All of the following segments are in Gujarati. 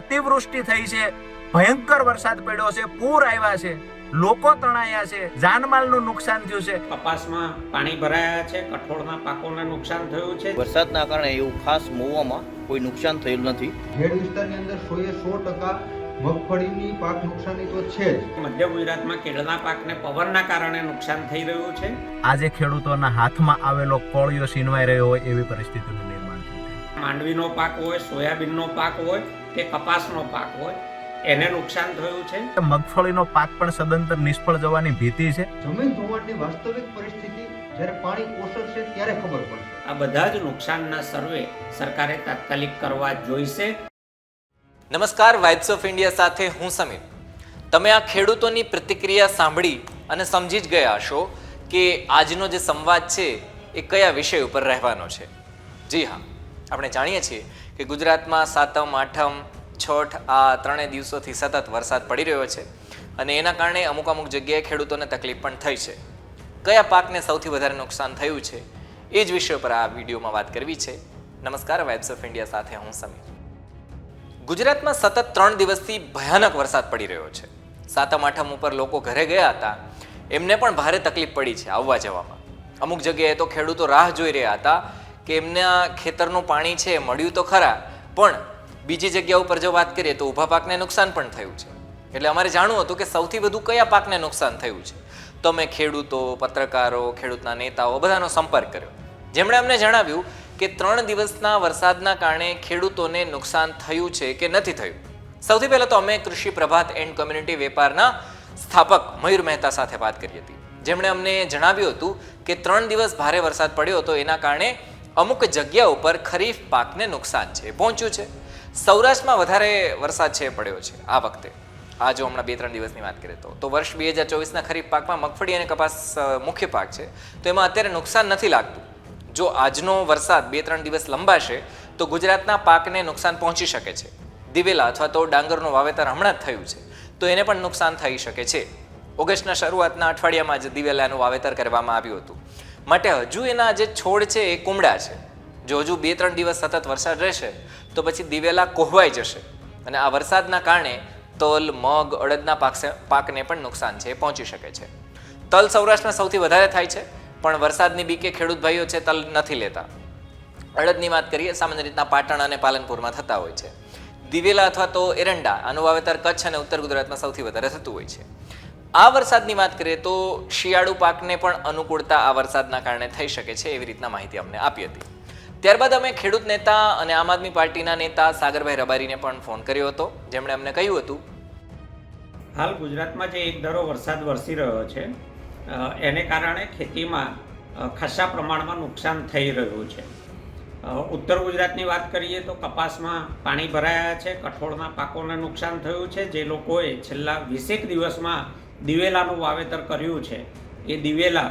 અતિવૃષ્ટિ થઈ છે ભયંકર વરસાદ પડ્યો છે પૂર આવ્યા છે લોકો તણાયા છે જાનમાલનું નુકસાન થયું છે. કપાસમાં પાણી ભરાયા છે કઠોળના પાકોને નુકસાન થયું છે. વરસાદના કારણે એવું ખાસ મોવામાં કોઈ નુકસાન થયું નથી. ખેડ વિસ્તારની અંદર સો એ સો ટકા મગફળીની પાક નુકસાની તો છે જ. મધ્ય ગુજરાતમાં કેળના પાકને પવનના કારણે નુકસાન થઈ રહ્યું છે. આજે ખેડૂતોના હાથમાં આવેલો કોળિયો છીનવાઈ રહ્યો હોય એવી પરિસ્થિતિ છે માંડવીનો પાક હોય સોયાબીનનો પાક હોય કે કપાસનો પાક હોય એને નુકસાન થયું છે? મગફળીનો પાક પણ સદંતર નિષ્ફળ જવાની ભીતિ છે? જમીન ધોવાણની વાસ્તવિક પરિસ્થિતિ જ્યારે પાણી ઓસરશે ત્યારે ખબર પડશે. આ બધા જ નુકસાનના સર્વે સરકારે તાત્કાલિક કરવા જોઈશે. નમસ્કાર વાઇબ્સ ઓફ ઇન્ડિયા સાથે હું સમીર. તમે આ ખેડૂતોની પ્રતિક્રિયા સાંભળી અને સમજી જ ગયા હશો કે આજનો જે સંવાદ છે એ કયા વિષય ઉપર રહેવાનો છે? જી હા. આપણે જાણીએ છીએ કે ગુજરાતમાં સાતમ, આઠમ, છઠ આ ત્રણેય દિવસોથી સતત વરસાદ પડી રહ્યો છે અને એના કારણે અમુક અમુક જગ્યાએ ખેડૂતોને તકલીફ પણ થઈ છે. કયા પાકને સૌથી વધારે નુકસાન થયું છે એ જ વિષય પર આ વિડીયોમાં વાત કરવી છે. નમસ્કાર વાઇબ્સ ઓફ ઇન્ડિયા સાથે હું સમીર. ગુજરાતમાં સતત ત્રણ દિવસથી ભયાનક વરસાદ પડી રહ્યો છે. સાતમ, આઠમ ઉપર લોકો ઘરે ગયા હતા. એમને પણ ભારે તકલીફ પડી છે આવવા જવામાં. અમુક જગ્યાએ તો ખેડૂતો રાહ જોઈ રહ્યા હતા કે એમના ખેતરનું પાણી છે, મળ્યું તો ખરા, પણ બીજી જગ્યા ઉપર જો વાત કરીએ તો ઊભા પાકને નુકસાન પણ થયું છે. એટલે અમારે જાણવું હતું કે સૌથી વધુ કયા પાકને નુકસાન થયું છે? તો મેં ખેડૂતો, પત્રકારો, ખેડૂતના નેતાઓ બધાનો સંપર્ક કર્યો. જેમણે અમને જણાવ્યું કે ત્રણ દિવસના વરસાદના કારણે ખેડૂતોને નુકસાન થયું છે કે નથી થયું? સૌથી પહેલાં તો અમે કૃષિ પ્રભાત એન્ડ કોમ્યુનિટી વેપારના સ્થાપક મયુર મહેતા સાથે વાત કરી હતી. જેમણે અમને જણાવ્યું હતું કે ત્રણ દિવસ ભારે વરસાદ પડ્યો હતો, એના કારણે અમુક જગ્યા ઉપર ખરીફ પાકને નુકસાન છે પહોંચ્યું છે. સૌરાષ્ટ્રમાં વધારે વરસાદ છે પડ્યો છે આ વખતે. આ જો હમણાં બે ત્રણ દિવસની વાત કરીએ તો. તો વર્ષ બે હજાર ચોવીસના ખરીફ પાકમાં મગફળી અને કપાસ મુખ્ય પાક છે. તો એમાં અત્યારે નુકસાન નથી લાગતું. જો આજનો વરસાદ બે ત્રણ દિવસ લંબાશે, તો ગુજરાતના પાકને નુકસાન પહોંચી શકે છે. દિવેલા અથવા તો ડાંગરનું વાવેતર હમણાં જ થયું છે. તો એને પણ નુકસાન થઈ શકે છે. ઓગસ્ટના શરૂઆતના અઠવાડિયામાં જ દિવેલાનું વાવેતર કરવામાં આવ્યું હતું. માટે હજુ એના જે છોડ છે એ કુમળા છે. જો હજુ બે ત્રણ દિવસ સતત વરસાદ રહેશે, તો પછી દિવેલા કોહવાઈ જશે. અને આ વરસાદના કારણે તલ, મગ, અડદના પાક પાકને પણ નુકસાન છે, એ પહોંચી શકે છે. તલ સૌરાષ્ટ્રમાં સૌથી વધારે થાય છે, પણ વરસાદની બીકે ખેડૂત ભાઈઓ છે તલ નથી લેતા. અડદની વાત કરીએ, સામાન્ય રીતના પાટણ અને પાલનપુરમાં થતા હોય છે. દિવેલા અથવા તો એરંડા, આનું વાવેતર કચ્છ અને ઉત્તર ગુજરાતમાં સૌથી વધારે થતું હોય છે. આ વરસાદની વાત કરીએ તો શિયાળુ પાકને પણ અનુકૂળતા આ વરસાદના કારણે થઈ શકે છે એવી રીતના માહિતી અમને આપી હતી. ત્યારબાદ અમે ખેડૂત નેતા અને આમ આદમી પાર્ટીના નેતા સાગરભાઈ રબારીને પણ ફોન કર્યો હતો. જેમણે અમને કહ્યું હતું, હાલ ગુજરાતમાં જે એક ધારો વરસાદ વરસી રહ્યો છે એને કારણે ખેતીમાં ખાસા પ્રમાણમાં નુકસાન થઈ રહ્યું છે. ઉત્તર ગુજરાતની વાત કરીએ તો કપાસમાં પાણી ભરાયા છે, કઠોળના પાકોને નુકસાન થયું છે. જે લોકોએ છેલ્લા વીસેક દિવસમાં દિવેલાનું વાવેતર કર્યું છે. એ દિવેલા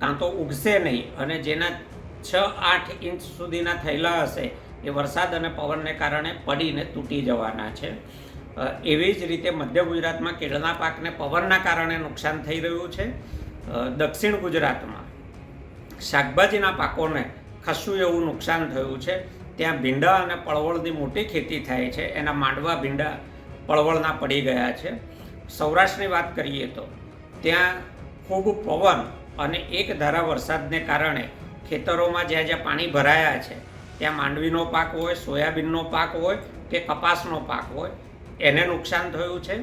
કાં તો ઉગશે નહીં અને જેના છ આઠ ઇંચ સુધીના થયેલા હશે, એ વરસાદ અને પવનને કારણે પડીને તૂટી જવાના છે. એવી જ રીતે મધ્ય ગુજરાતમાં કેળના પાકને પવનના કારણે નુકસાન થઈ રહ્યું છે. દક્ષિણ ગુજરાતમાં શાકભાજીના પાકોને ખાસું એવું નુકસાન થયું છે. ત્યાં ભીંડા અને પળવળની મોટી ખેતી થાય છે. એના માંડવા ભીંડા પળવળના પડી ગયા છે. સૌરાષ્ટ્રની વાત કરીએ તો ત્યાં ખૂબ પવન અને એક ધારા વરસાદને કારણે ખેતરોમાં જ્યાં જ્યાં પાણી ભરાયા છે, ત્યાં માંડવીનો પાક હોય, સોયાબીનનો પાક હોય કે કપાસનો પાક હોય, એને નુકસાન થયું છે.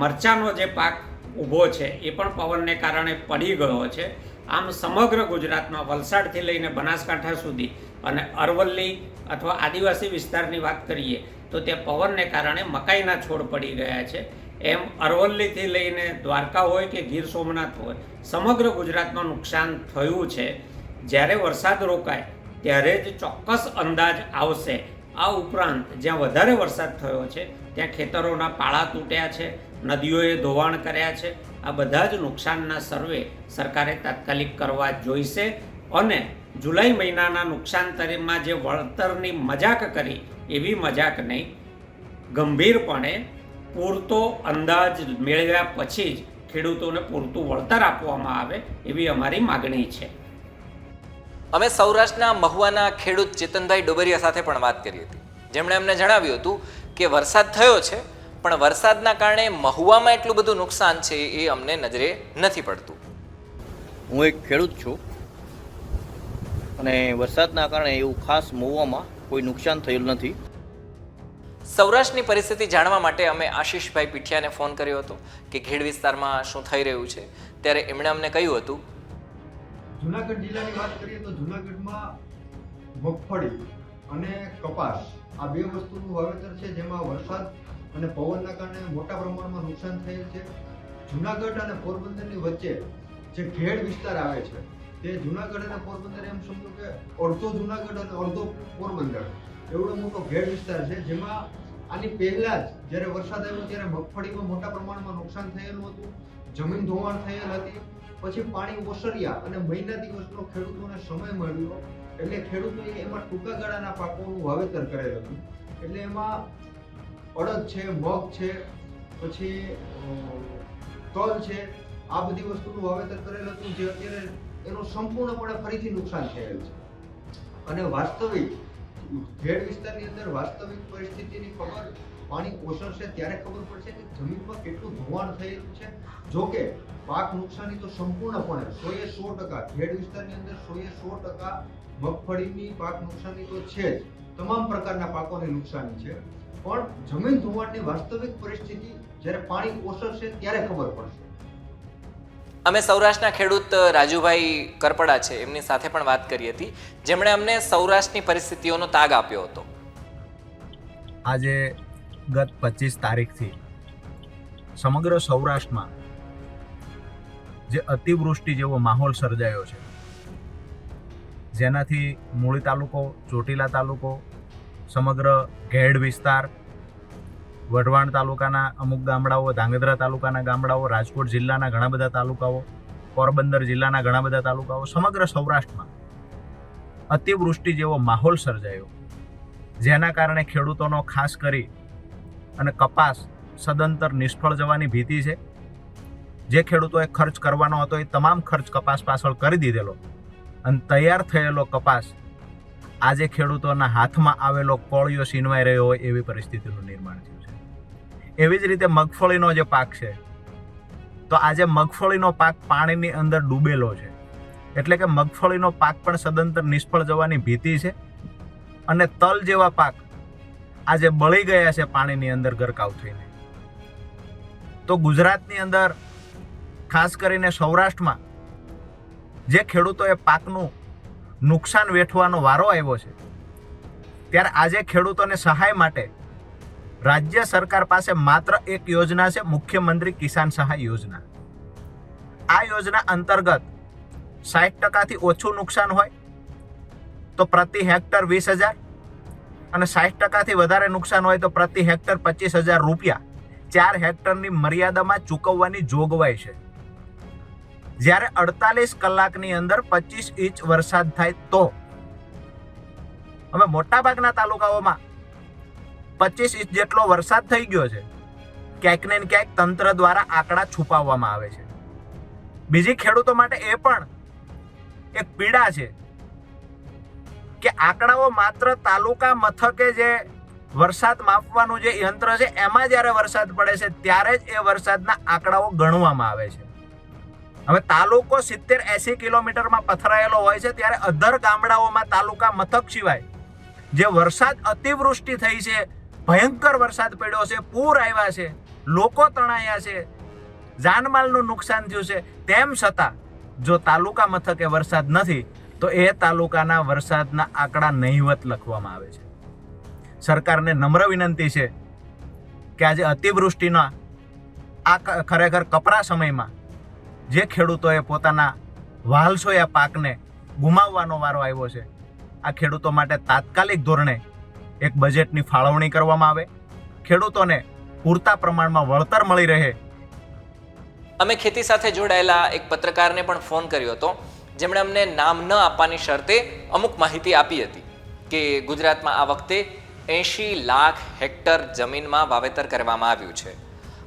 મરચાંનો જે પાક ઊભો છે, એ પણ પવનને કારણે પડી ગયો છે. આમ સમગ્ર ગુજરાતમાં વલસાડથી લઈને બનાસકાંઠા સુધી અને અરવલ્લી અથવા આદિવાસી વિસ્તારની વાત કરીએ તો ત્યાં પવનને કારણે મકાઈના છોડ પડી ગયા છે. એમ અરવલ્લીથી લઈને દ્વારકા હોય કે ગીર સોમનાથ હોય, સમગ્ર ગુજરાતમાં નુકસાન થયું છે. જ્યારે વરસાદ રોકાય, ત્યારે જ ચોક્કસ અંદાજ આવશે. આ ઉપરાંત જ્યાં વધારે વરસાદ થયો છે, ત્યાં ખેતરોના પાળા તૂટ્યા છે, નદીઓએ ધોવાણ કર્યા છે. આ બધા જ નુકસાનના સર્વે સરકારે તાત્કાલિક કરવા જોઈશે અને જુલાઈ મહિનાના નુકસાન તરીમાં જે વળતરની મજાક કરી, એવી મજાક નહીં, ગંભીરપણે પૂરતો અંદાજ મેળવ્યા પછી જ ખેડૂતોને પૂરતું વળતર આપવામાં આવે એવી અમારી માગણી છે. અમે સૌરાષ્ટ્રના મહુવાના ખેડૂત ચેતનભાઈ ડોબરિયા સાથે પણ વાત કરી હતી. જેમણે અમને જણાવ્યું હતું કે વરસાદ થયો છે પણ વરસાદના કારણે મહુવામાં એટલું બધું નુકસાન છે એ અમને નજરે નથી પડતું. હું એક ખેડૂત છું અને વરસાદના કારણે એવું ખાસ મહુવામાં કોઈ નુકસાન થયેલું નથી. સૌરાષ્ટ્રની પરિસ્થિતિ જાણવા માટે અમે આશીષભાઈ પીઠિયાને ફોન કર્યો હતો કે ખેડ વિસ્તારમાં શું થઈ રહ્યું છે. ત્યારે એમણે અમને કહ્યું હતું, જુનાગઢ જિલ્લાની વાત કરીએ તો જુનાગઢમાં મગફળી અને કપાસ આ બે વસ્તુનું વાવેતર છે, જેમાં વરસાદ અને પવનના કારણે મોટા પ્રમાણમાં નુકસાન થયેલ છે. જુનાગઢ અને પોરબંદરની વચ્ચે જે ઘેડ વિસ્તાર આવે છે, તે જુનાગઢ અને પોરબંદર એમ સમજો કે અડધો જુનાગઢ અને અડધો પોરબંદર. એવડો મોટો ઘેર વિસ્તાર છે, જેમાં આની પહેલા જ જ્યારે વરસાદ આવ્યો ત્યારે મગફળીમાં મોટા પ્રમાણમાં નુકસાન થયેલું હતું, જમીન ધોવાણ થયેલ હતી, પછી પાણી ઓસર્યા અને મહિના દિવસનો ખેડૂતોને સમય મળ્યો, એટલે ખેડૂતોએ એમાં ટૂંકા ગાળાના પાકોનું વાવેતર કરેલ હતું. એટલે એમાં અડદ છે, મગ છે, પછી તલ છે, આ બધી વસ્તુનું વાવેતર કરેલ હતું, જે અત્યારે એનું સંપૂર્ણપણે ફરીથી નુકસાન થયેલ છે. અને વાસ્તવિક ખેડ વિસ્તારની અંદર વાસ્તવિક પરિસ્થિતિની ખબર, પાણી ઓસરશે ત્યારે ખબર પડશે કે જમીનમાં કેટલું ધોવાણ થયેલું છે. જો કે, પાક નુકસાની તો સંપૂર્ણપણે સો એ સો ટકા, ખેડ વિસ્તારની અંદર સો એ સો ટકા મગફળીની પાક નુકસાની તો છે જ. તમામ પ્રકારના પાકોની નુકસાની છે. પણ જમીન ધોવાણની વાસ્તવિક પરિસ્થિતિ જ્યારે પાણી ઓસરશે ત્યારે ખબર પડશે. અમે સૌરાષ્ટ્રના ખેડૂત રાજુભાઈ કરપડા છે, એમની સાથે પણ વાત કરી હતી. જેમણે અમને સૌરાષ્ટ્રની પરિસ્થિતિઓનો તાગ આપ્યો હતો. આજે ગત પચીસ તારીખથી સમગ્ર સૌરાષ્ટ્રમાં જે અતિવૃષ્ટિ જેવો માહોલ સર્જાયો છે, જેનાથી મૂળી તાલુકો, ચોટીલા તાલુકો, સમગ્ર ઘેડ વિસ્તાર વઢવાણ તાલુકાના અમુક ગામડાઓ, ધાંગધ્રા તાલુકાના ગામડાઓ, રાજકોટ જિલ્લાના ઘણા બધા તાલુકાઓ, પોરબંદર જિલ્લાના ઘણા બધા તાલુકાઓ, સમગ્ર સૌરાષ્ટ્રમાં અતિવૃષ્ટિ જેવો માહોલ સર્જાયો. જેના કારણે ખેડૂતોનો ખાસ કરી અને કપાસ સદંતર નિષ્ફળ જવાની ભીતિ છે. જે ખેડૂતોએ ખર્ચ કરવાનો હતો એ તમામ ખર્ચ કપાસ પાછળ કરી દીધેલો. અને તૈયાર થયેલો કપાસ આજે ખેડૂતોના હાથમાં આવેલો કોળિયો સીનવાઈ રહ્યો હોય એવી પરિસ્થિતિનું નિર્માણ છે. એવી જ રીતે મગફળીનો જે પાક છે, તો આજે મગફળીનો પાક પાણીની અંદર ડૂબેલો છે. એટલે કે મગફળીનો પાક પણ સદંતર નિષ્ફળ જવાની ભીતિ છે અને તલ જેવા પાક આજે બળી ગયા છે પાણીની અંદર ગરકાવ થઈને. તો ગુજરાતની અંદર ખાસ કરીને સૌરાષ્ટ્રમાં જે ખેડૂતોએ પાકનું નુકસાન વેઠવાનો વારો આવ્યો છે, ત્યારે આજે ખેડૂતોને સહાય માટે રાજ્ય સરકાર પાસે માત્ર એક યોજના છે, મુખ્યમંત્રી કિસાન સહાય યોજના. આ યોજના અંતર્ગત સાઠ ટકાથી ઓછું નુકસાન હોય, તો પ્રતિ હેક્ટર વીસ હજાર અને સાઠ ટકાથી વધારે નુકસાન હોય, તો પ્રતિ હેક્ટર પચીસ હજાર રૂપિયા. ચાર હેક્ટરની મર્યાદામાં ચૂકવવાની જોગવાઈ છે. જ્યારે અડતાલીસ કલાકની અંદર પચીસ ઇંચ વરસાદ થાય તો હવે મોટાભાગના તાલુકાઓમાં પચીસ ઇંચ જેટલો વરસાદ થઈ ગયો છે, ક્યાંક ને ક્યાંક તંત્ર દ્વારા આંકડા છુપાવવામાં આવે છે. બીજી ખેડૂતો માટે એ પણ એક પીડા છે કે આંકડાઓ માત્ર તાલુકા મથકે જે વરસાદ માપવાનું જે યંત્ર છે, એમાં જ્યારે વરસાદ પડે છે, ત્યારે જ એ વરસાદના આંકડાઓ ગણવામાં આવે છે. હવે તાલુકો સિત્તેર એસી કિલોમીટરમાં પથરાયેલો હોય છે, ત્યારે અધર ગામડાઓમાં તાલુકા મથક સિવાય જે વરસાદ અતિવૃષ્ટિ થઈ છે ભયંકર વરસાદ પડ્યો છે, પૂર આવ્યા છે, લોકો તણાયા છે, જાનમાલનું નુકસાન થયું છે. તેમ છતાં, જો તાલુકા મથકે વરસાદ નથી, તો એ તાલુકાના વરસાદના આંકડા નહિવત લખવામાં આવે છે. સરકારને નમ્ર વિનંતી છે કે આજે અતિવૃષ્ટિના આ ખરેખર કપરા સમયમાં જે ખેડૂતોએ પોતાના વાલસોયા પાકને ગુમાવવાનો વારો આવ્યો છે, આ ખેડૂતો માટે તાત્કાલિક ધોરણે એક બજેટની ફાળવણી કરવામાં આવે. ખેડૂતોને પૂરતા પ્રમાણમાં વળતર મળી રહે. અમે ખેતી સાથે જોડાયેલા એક પત્રકારને પણ ફોન કર્યો હતો. જેમણે અમને નામ ન આપવાની શરતે અમુક માહિતી આપી હતી કે ગુજરાતમાં આ વખતે એંશી લાખ હેક્ટર જમીનમાં વાવેતર કરવામાં આવ્યું છે.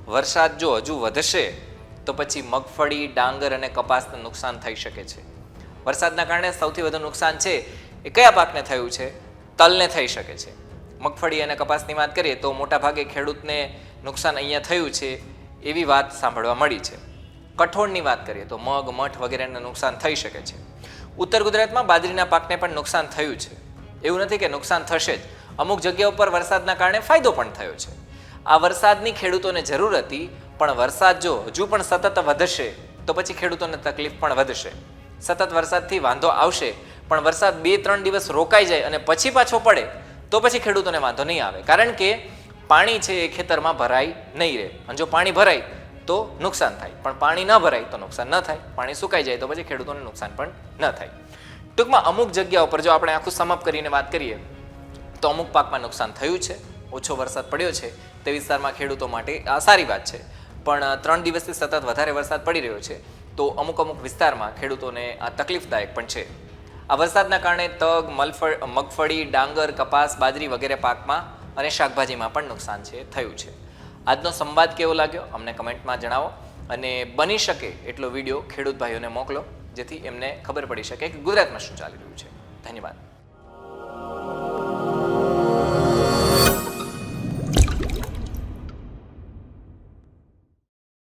વરસાદ જો હજુ વધશે, તો પછી મગફળી, ડાંગર અને કપાસને નુકસાન થઈ શકે છે. વરસાદના કારણે સૌથી વધુ નુકસાન છે એ કયા પાકને થયું છે? તલને થઈ શકે છે. મગફળી અને કપાસની વાત કરીએ તો મોટાભાગે ખેડૂતને નુકસાન અહીંયા થયું છે એવી વાત સાંભળવા મળી છે. કઠોળની વાત કરીએ તો મગ, મઠ વગેરેને નુકસાન થઈ શકે છે. ઉત્તર ગુજરાતમાં બાજરીના પાકને પણ નુકસાન થયું છે. એવું નથી કે નુકસાન થશે જ. અમુક જગ્યા ઉપર વરસાદના કારણે ફાયદો પણ થયો છે. આ વરસાદની ખેડૂતોને જરૂર હતી, પણ વરસાદ જો હજુ પણ સતત વધશે, તો પછી ખેડૂતોને તકલીફ પણ વધશે. સતત વરસાદથી વાંધો આવશે, પણ વરસાદ બે, ત્રણ દિવસ રોકાઈ જાય અને પછી પાછો પડે તો પછી ખેડૂતોને વાંધો નહીં આવે. કારણ કે પાણી છે એ ખેતરમાં ભરાય નહીં રહે. અને જો પાણી ભરાય તો નુકસાન થાય. પણ પાણી ન ભરાય તો નુકસાન ન થાય. પાણી સુકાઈ જાય તો પછી ખેડૂતોને નુકસાન પણ ન થાય. ટૂંકમાં અમુક જગ્યાઓ પર જો આપણે આખું સમઅપ કરીને વાત કરીએ, તો અમુક પાકમાં નુકસાન થયું છે. ઓછો વરસાદ પડ્યો છે. તે વિસ્તારમાં ખેડૂતો માટે આ સારી વાત છે. પણ ત્રણ દિવસથી સતત વધારે વરસાદ પડી રહ્યો છે. તો અમુક અમુક વિસ્તારમાં ખેડૂતોને આ તકલીફદાયક પણ છે. આ વરસાદના કારણે તગ, મલફળ, મગફળી, ડાંગર, કપાસ, બાજરી વગેરે પાકમાં અને શાકભાજીમાં પણ નુકસાન છે, થયું છે. આજનો સંવાદ કેવો લાગ્યો? અમને કમેન્ટમાં જણાવો. અને બની શકે એટલો વીડિયો ખેડૂત ભાઈઓને મોકલો, જેથી એમને ખબર પડી શકે કે ગુજરાતમાં શું ચાલી રહ્યું છે. ધન્યવાદ.